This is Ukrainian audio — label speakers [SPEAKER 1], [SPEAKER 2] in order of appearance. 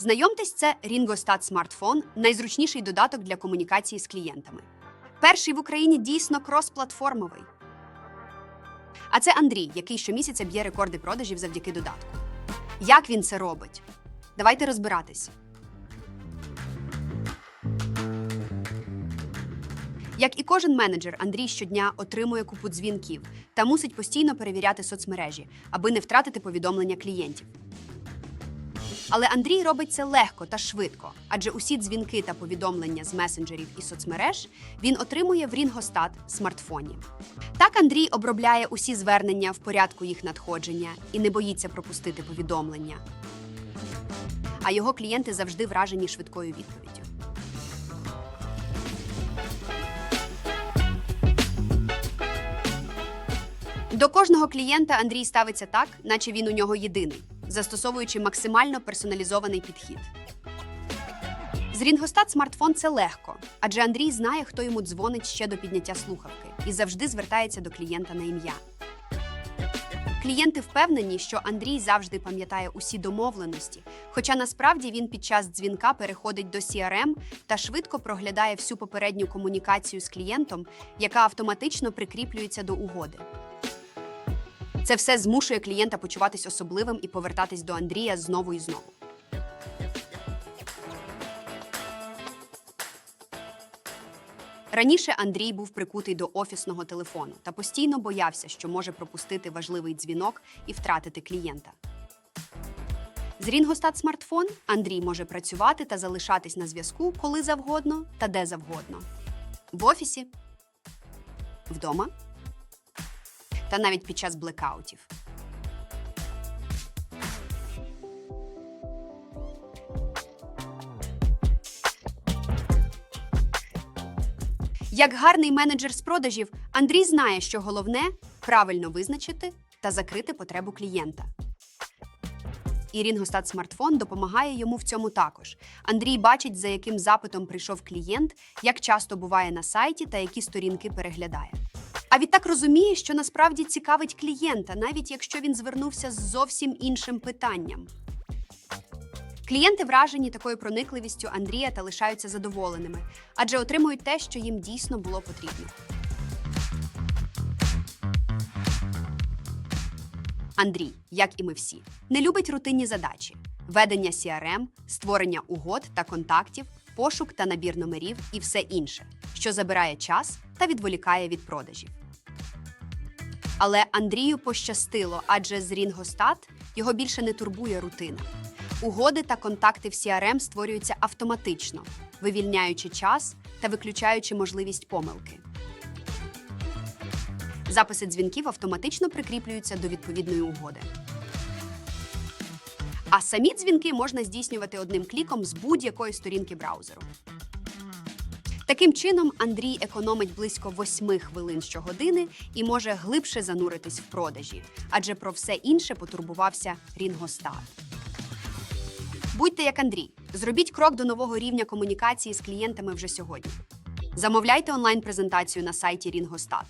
[SPEAKER 1] Знайомтесь, це Ringostat смартфон, найзручніший додаток для комунікації з клієнтами. Перший в Україні дійсно кросплатформовий. А це Андрій, який щомісяця б'є рекорди продажів завдяки додатку. Як він це робить? Давайте розбиратись. Як і кожен менеджер, Андрій щодня отримує купу дзвінків та мусить постійно перевіряти соцмережі, аби не втратити повідомлення клієнтів. Але Андрій робить це легко та швидко, адже усі дзвінки та повідомлення з месенджерів і соцмереж він отримує в Рінгостат смартфоні. Так Андрій обробляє усі звернення в порядку їх надходження і не боїться пропустити повідомлення. А його клієнти завжди вражені швидкою відповіддю. До кожного клієнта Андрій ставиться так, наче він у нього єдиний, застосовуючи максимально персоналізований підхід. З Рінгостат смартфон це легко, адже Андрій знає, хто йому дзвонить ще до підняття слухавки і завжди звертається до клієнта на ім'я. Клієнти впевнені, що Андрій завжди пам'ятає усі домовленості, хоча насправді він під час дзвінка переходить до CRM та швидко проглядає всю попередню комунікацію з клієнтом, яка автоматично прикріплюється до угоди. Це все змушує клієнта почуватись особливим і повертатись до Андрія знову і знову. Раніше Андрій був прикутий до офісного телефону та постійно боявся, що може пропустити важливий дзвінок і втратити клієнта. З Рінгостат смартфон Андрій може працювати та залишатись на зв'язку коли завгодно та де завгодно. В офісі, вдома та навіть під час блекаутів. Як гарний менеджер з продажів, Андрій знає, що головне правильно визначити та закрити потребу клієнта. І Рінгостат смартфон допомагає йому в цьому також. Андрій бачить, за яким запитом прийшов клієнт, як часто буває на сайті та які сторінки переглядає. А відтак розуміє, що насправді цікавить клієнта, навіть якщо він звернувся з зовсім іншим питанням. Клієнти вражені такою проникливістю Андрія та лишаються задоволеними, адже отримують те, що їм дійсно було потрібно. Андрій, як і ми всі, не любить рутинні задачі: ведення CRM, створення угод та контактів, пошук та набір номерів і все інше, що забирає час та відволікає від продажів. Але Андрію пощастило, адже з Рінгостат його більше не турбує рутина. Угоди та контакти в CRM створюються автоматично, вивільняючи час та виключаючи можливість помилки. Записи дзвінків автоматично прикріплюються до відповідної угоди. А самі дзвінки можна здійснювати одним кліком з будь-якої сторінки браузеру. Таким чином, Андрій економить близько 8 хвилин щогодини і може глибше зануритись в продажі, адже про все інше потурбувався Рінгостат. Будьте як Андрій, зробіть крок до нового рівня комунікації з клієнтами вже сьогодні. Замовляйте онлайн-презентацію на сайті Рінгостат.